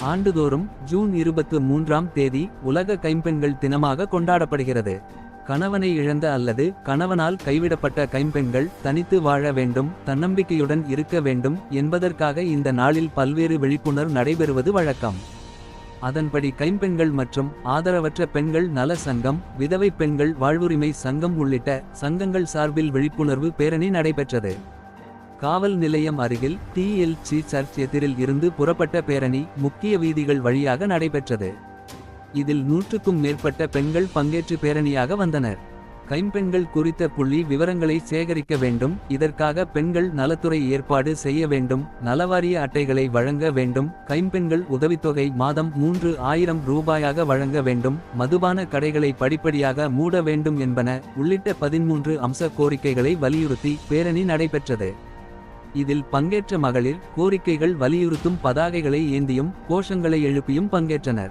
ஆண்டுதோறும் ஜூன் இருபத்து மூன்றாம் தேதி உலக கைம்பெண்கள் தினமாக கொண்டாடப்படுகிறது. கணவனை இழந்த அல்லது கணவனால் கைவிடப்பட்ட கைம்பெண்கள் தனித்து வாழ வேண்டும் தன்னம்பிக்கையுடன் இருக்க வேண்டும் என்பதற்காக இந்த நாளில் பல்வேறு விழிப்புணர்வு நடைபெறுவது வழக்கம். அதன்படி கைம்பெண்கள் மற்றும் ஆதரவற்ற பெண்கள் நல சங்கம் விதவை பெண்கள் வாழ்வுரிமை சங்கம் உள்ளிட்ட சங்கங்கள் சார்பில் விழிப்புணர்வு பேரணி நடைபெற்றது. காவல் நிலையம் அருகில் டிஎல்சி சர்ச் எதிரில் இருந்து புறப்பட்ட பேரணி முக்கிய வீதிகள் வழியாக நடைபெற்றது. இதில் நூற்றுக்கும் மேற்பட்ட பெண்கள் பங்கேற்று பேரணியாக வந்தனர். கைம்பெண்கள் குறித்த புள்ளி விவரங்களை சேகரிக்க வேண்டும். இதற்காக பெண்கள் நலத்துறை ஏற்பாடு செய்ய வேண்டும். நலவாரிய அட்டைகளை வழங்க வேண்டும். கைம்பெண்கள் உதவித்தொகை மாதம் மூன்று ஆயிரம் ரூபாயாக வழங்க வேண்டும். மதுபான கடைகளை படிப்படியாக மூட வேண்டும் என்பன உள்ளிட்ட பதிமூன்று அம்ச கோரிக்கைகளை வலியுறுத்தி பேரணி நடைபெற்றது. இதில் பங்கேற்ற மகளிர் கோரிக்கைகள் வலியுறுத்தும் பதாகைகளை ஏந்தியும் கோஷங்களை எழுப்பியும் பங்கேற்றனர்.